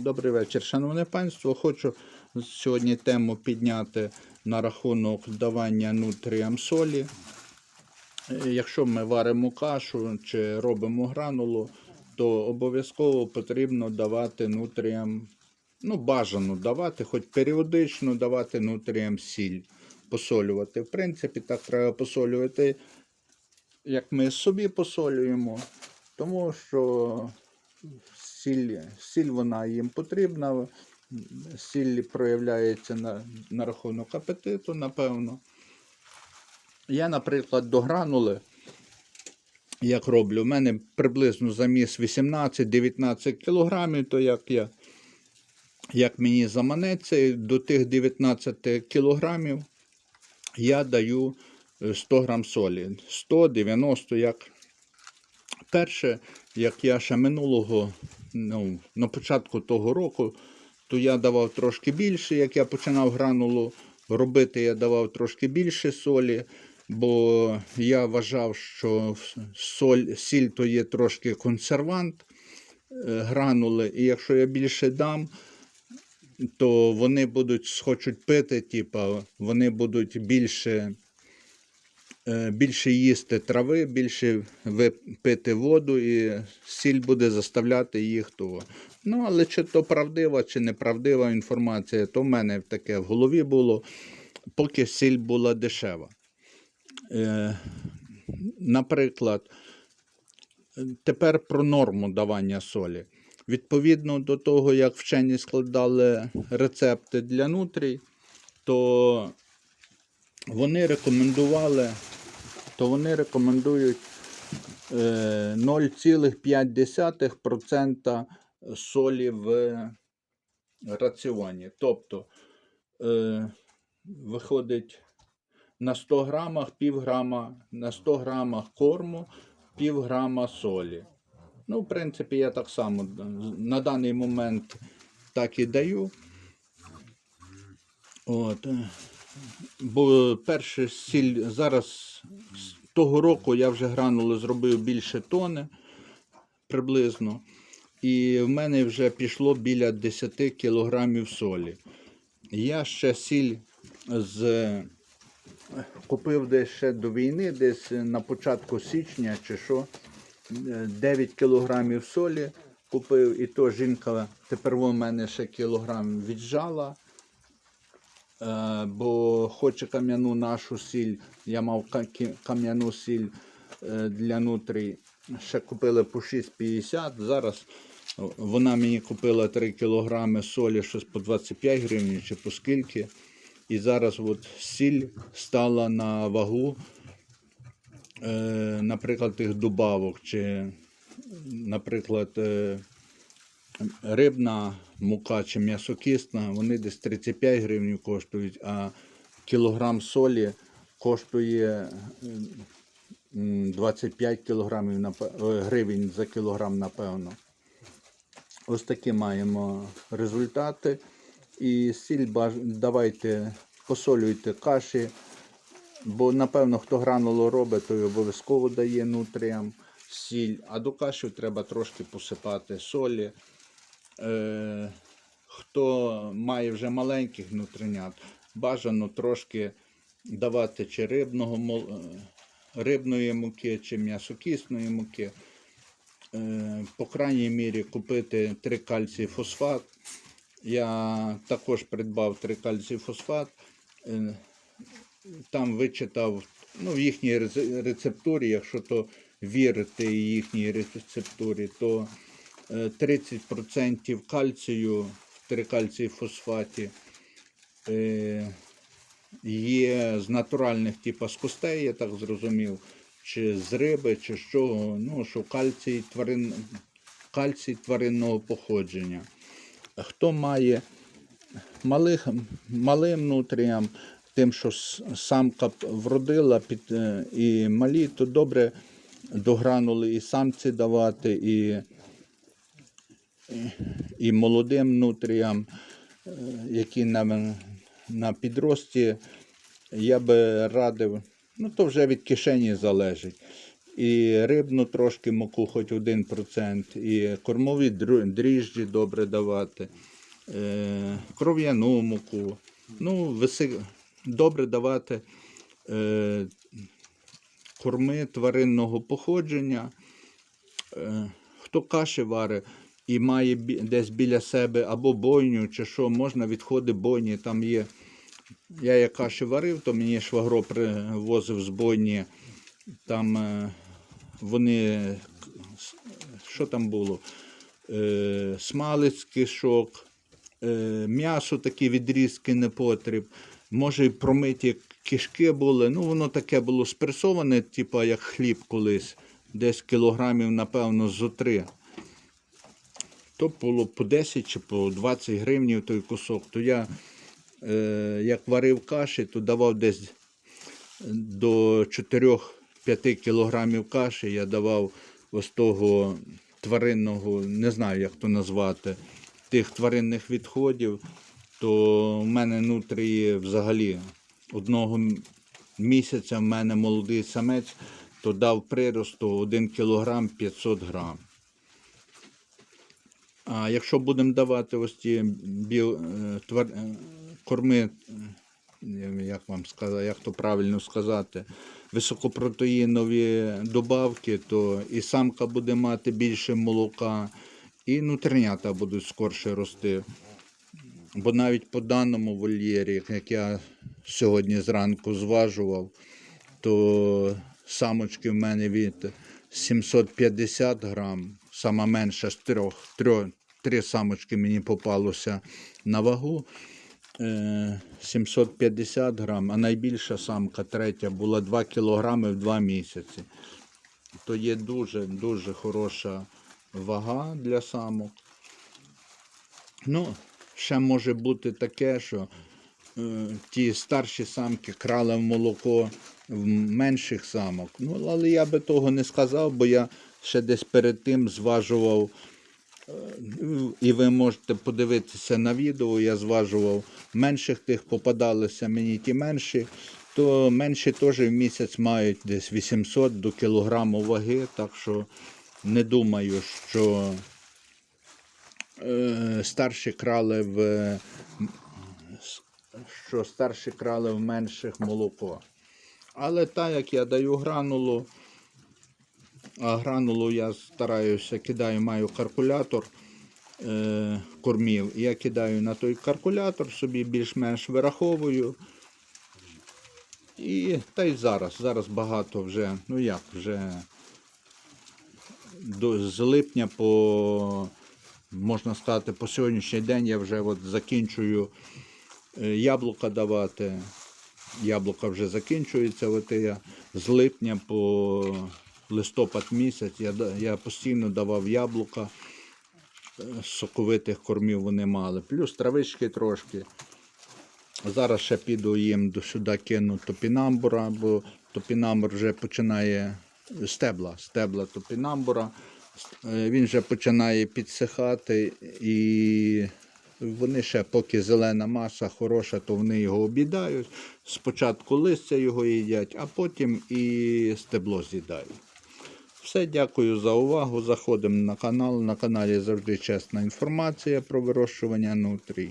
Добрий вечір, шановне панство. Хочу сьогодні тему підняти на рахунок давання нутріям солі. Якщо ми варимо кашу чи робимо гранулу, то обов'язково потрібно давати нутріям, ну, бажано давати, хоч періодично давати нутріям сіль, посолювати. В принципі, так треба посолювати, як ми собі посолюємо, тому що сіль, сіль вона їм потрібна. Сіль проявляється на, на рахунок апетиту, напевно. Я, наприклад, до гранули, як роблю, у мене приблизно заміс 18-19 кілограмів, то як я, як мені заманеться, до тих 19 кілограмів я даю е, 100 грам солі. 100-90, як перше, як я ще минулого, ну, на початку того року, то я давав трошки більше, як я починав гранулу робити, я давав трошки більше солі, бо я вважав, що соль, сіль то є трошки консервант е, гранули, і якщо я більше дам, то вони будуть схочуть пити, типа, вони будуть більше більше їсти трави, більше пити воду, і сіль буде заставляти їх того. Ну, але чи то правдива, чи неправдива інформація, то в мене таке в голові було, поки сіль була дешева. Е, наприклад, тепер про норму давання солі. Відповідно до того, як вчені складали рецепти для нутрій, то вони рекомендували, то вони рекомендують е, 0,5% солі в раціоні. Тобто е, виходить на 100 грамах пів грама, на 100 грамах корму пів грама солі. Ну, в принципі, я так само на даний момент так і даю. От. Бо перше сіль зараз з того року я вже гранули зробив більше тони приблизно. І в мене вже пішло біля 10 кілограмів солі. Я ще сіль з купив десь ще до війни, десь на початку січня чи що. е, 9 кілограмів солі купив, і то жінка тепер у мене ще кілограм віджала. Е, бо хоче кам'яну нашу сіль, я мав кам'яну сіль е, для нутрій. Ще купили по 6,50. Зараз вона мені купила 3 кілограми солі, щось по 25 гривень чи по скільки. І зараз от сіль стала на вагу, е, наприклад, тих добавок, чи, наприклад, рибна мука чи м'ясокисна, вони десь 35 гривень коштують, а кілограм солі коштує 25 кілограмів е, гривень за кілограм, напевно. Ось такі маємо результати. І сіль давайте посолюйте каші, бо напевно хто гранулу робить, той обов'язково дає нутріям сіль, а до каші треба трошки посипати солі. Е... Хто має вже маленьких нутринят, бажано трошки давати чи рибного, е, рибної муки, чи м'ясокисної муки. Е, По крайній мірі купити 3 кальцій фосфат. Я також придбав 3 кальцій фосфат. Е, Там вичитав ну, в їхній рецептурі, якщо то вірити їхній рецептурі, то 30% кальцію в 3 кальцій фосфаті е, є з натуральних, типу з костей, я так зрозумів, чи з риби, чи з чого. Ну, що кальцій, тварин, кальцій тваринного походження. Хто має малих, малим нутріям, тим, що самка вродила під, е, і малі, то добре догранули і самці давати, і, і, молодим нутріям, е, які на, на підрості, я би радив, ну то вже від кишені залежить. і рибну трошки муку, хоч 1%, і кормові дріжджі добре давати, е, кров'яну муку. Ну, добре давати е, корми тваринного походження. Хто каші варить і має десь біля себе або бойню, чи що, можна відходи бойні. Там є. Я як каші варив, то мені швагро привозив з бойні. Там е, вони, що там було? Е, смалець кишок, е, м'ясо такі відрізки не потріб. Може, і промиті кишки були. Ну, воно таке було спресоване, типу як хліб колись, десь кілограмів, напевно, зо три. То було по 10 чи по 20 гривнів той кусок. То я, е, як варив каші, то давав десь до 4-5 кілограмів каші. Я давав ось того тваринного, не знаю, як то назвати, тих тваринних відходів. То в мене внутрі взагалі одного місяця в мене молодий самець, то дав приросту 1 кілограм 500 грам. А якщо будемо давати ось ті біо, е, твар, е, корми, е, як вам сказати, як то правильно сказати, високопротеїнові добавки, то і самка буде мати більше молока, і нутринята будуть скорше рости. Бо навіть по даному вольєрі, як я сьогодні зранку зважував, то самочки в мене від 750 грам, сама менша з трьох, трьох три самочки мені попалося на вагу. е, 750 грам, а найбільша самка, третя, була 2 кілограми в 2 місяці. То є дуже дуже хороша вага для самок. Ну, ще може бути таке, що е, ті старші самки крали в молоко в менших самок. Ну, але я би того не сказав, бо я ще десь перед тим зважував. І ви можете подивитися на відео, я зважував менших тих попадалися мені ті менші, то менші теж в місяць мають десь 800 до кілограму ваги, так що не думаю, що е, старші крали в що старші крали в менших молоко. Але так як я даю гранулу, а гранулу я стараюся, кидаю, маю каркулятор е, кормів. Я кидаю на той каркулятор, собі більш-менш вираховую. І та й зараз. Зараз багато вже, ну як, вже до, з липня по, можна сказати, по сьогоднішній день я вже от закінчую е, яблука давати. Яблука вже закінчується. От я з липня по листопад місяць я, я постійно давав яблука. Соковитих кормів вони мали. Плюс травички трошки. Зараз ще піду їм до сюди кину топінамбура, бо топінамбур вже починає стебла, стебла топінамбура. Е, Він вже починає підсихати і вони ще, поки зелена маса хороша, то вони його обідають. Спочатку листя його їдять, а потім і стебло з'їдають. Все, дякую за увагу. Заходимо на канал. На каналі завжди чесна інформація про вирощування нутрій.